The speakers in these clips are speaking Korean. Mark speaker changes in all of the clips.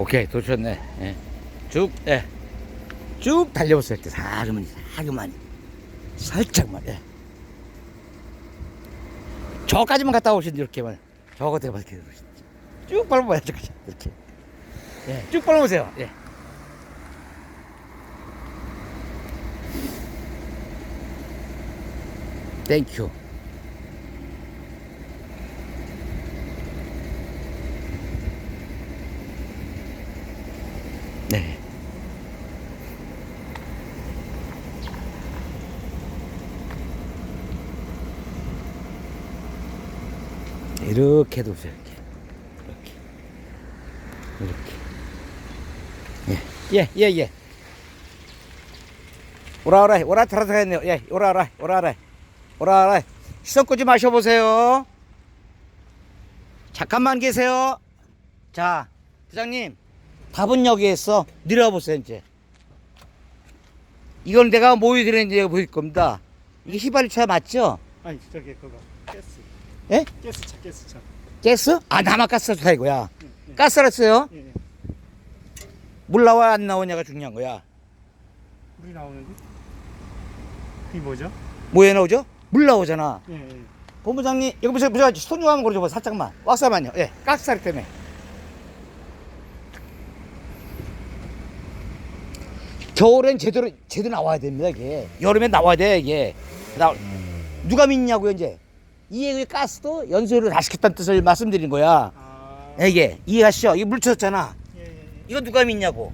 Speaker 1: 오케이 도쳤네 예. 쭉 예. 쭉 달려보세요 이렇게 사그만 사그만 살짝만 예. 저까지만 갔다 오신지 이렇게만 저거 대봐 이렇게 쭉 밟아봐요 저까지 이렇게 예. 쭉 밟아보세요 예. 땡큐 네. 이렇게 도세요 이렇게. 이렇게. 이렇게. 예예예 예, 예. 오라 오라 오라 들어가겠네요. 예 오라 오라 오라 오라 오라 오라 시선 끄지 마셔보세요. 잠깐만 계세요. 자 부장님 답은 여기에 있어 내려와보세요 이제 이건 내가 모여드렸는지 보일 겁니다 이게 휘발유차 맞죠?
Speaker 2: 아니 저기 그거 가스.
Speaker 1: 예?
Speaker 2: 가스 차 가스 차.
Speaker 1: 가스? 아 남아 가스 좋다 이거야
Speaker 2: 예, 예.
Speaker 1: 가스라스요?
Speaker 2: 예, 예.
Speaker 1: 물 나와야 안 나오냐가 중요한 거야
Speaker 2: 물이 나오는데. 그게 뭐죠?
Speaker 1: 뭐에 나오죠? 물 나오잖아
Speaker 2: 예, 예.
Speaker 1: 본부장님 여기 보세요 보세요 손 좀 한번 걸어줘봐 살짝만 왁사만요 예 가스살 때문에 겨울엔 제대로 제대로 나와야 됩니다 이게. 여름엔 나와야 돼 이게. 나 누가 믿냐고요 이제. 이게 가스도 연소를 다 시켰다는 뜻을 말씀드린 거야.
Speaker 2: 아.
Speaker 1: 이게 이해하시죠? 이게 물 쳤잖아.
Speaker 2: 예, 예, 예.
Speaker 1: 이거 누가 믿냐고.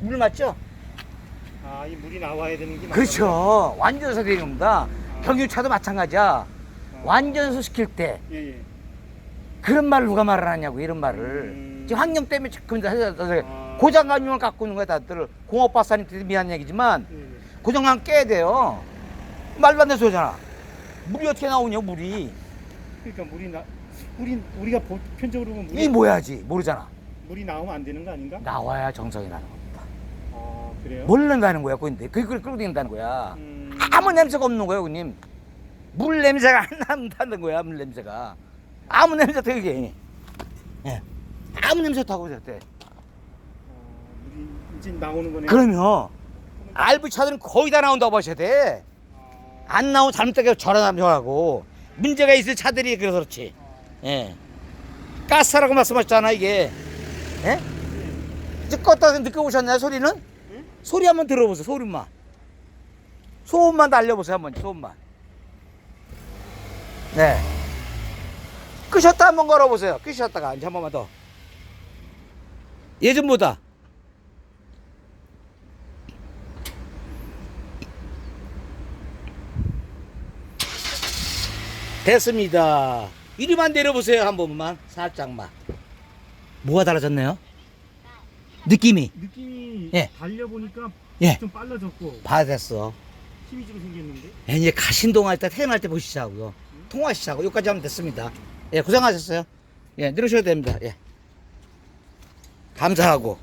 Speaker 1: 물 맞죠?
Speaker 2: 아, 이 물이 나와야 되는 게
Speaker 1: 그렇죠. 완전소 되는 겁니다.
Speaker 2: 아.
Speaker 1: 경유차도 마찬가지야.
Speaker 2: 맞아요.
Speaker 1: 완전소 시킬 때
Speaker 2: 예, 예.
Speaker 1: 그런 말을 누가 말을 하냐고 이런 말을.
Speaker 2: 음.
Speaker 1: 지금 환경 때문에
Speaker 2: 아.
Speaker 1: 고장관념을 갖고 있는 거야 다들. 공업 박사님한테 미안 얘기지만
Speaker 2: 예, 예.
Speaker 1: 고장관 깨야 돼요. 말도 안 되는 소리잖아. 물이 어떻게 나오냐 물이.
Speaker 2: 그러니까 물이 나 물이 우리가 보, 편적으로 보면 물이
Speaker 1: 이 뭐야지? 모르잖아.
Speaker 2: 물이 나오면 안 되는 거 아닌가?
Speaker 1: 나와야 정성이 나는 겁니다.
Speaker 2: 아, 그래요?
Speaker 1: 뭘 낸다는 거야 그건데 그걸 끌고 다닌다는 거야.
Speaker 2: 음.
Speaker 1: 아무 냄새가 없는 거예요 형님. 물 냄새가 안 난다는 거야 물 냄새가. 아무 냄새 되게. 예 아무 냄새 타고 있을
Speaker 2: 어, 물이 이제 나오는 거네.
Speaker 1: 그러면 알부 차들은 거의 다 나온다고 보셔야 돼.
Speaker 2: 아,
Speaker 1: 안 나오면 잘못되게 절하남용하고 문제가 있을 차들이 그래서 그렇지. 예. 가스라고 말씀하셨잖아 이게. 예? 이제 껐다 느껴보셨나요 소리는?
Speaker 2: 응?
Speaker 1: 소리 한번 들어보세요 소리만. 소음만 날려보세요 한번 소음만. 네. 끄셨다 한번 걸어보세요. 끄셨다가 이제 한 번만 더. 예전보다. 됐습니다. 이리만 내려보세요 한 번만 살짝만. 뭐가 달라졌네요? 느낌이
Speaker 2: 느낌이
Speaker 1: 예.
Speaker 2: 달려 보니까
Speaker 1: 예.
Speaker 2: 좀 빨라졌고
Speaker 1: 받았어.
Speaker 2: 힘이 좀 생겼는데.
Speaker 1: 예, 이제 가신동할 때 태어날 때 보시자고요. 통화하시자고 여기까지 하면 됐습니다. 예, 고생하셨어요. 예, 내려오셔도 됩니다. 예. 감사하고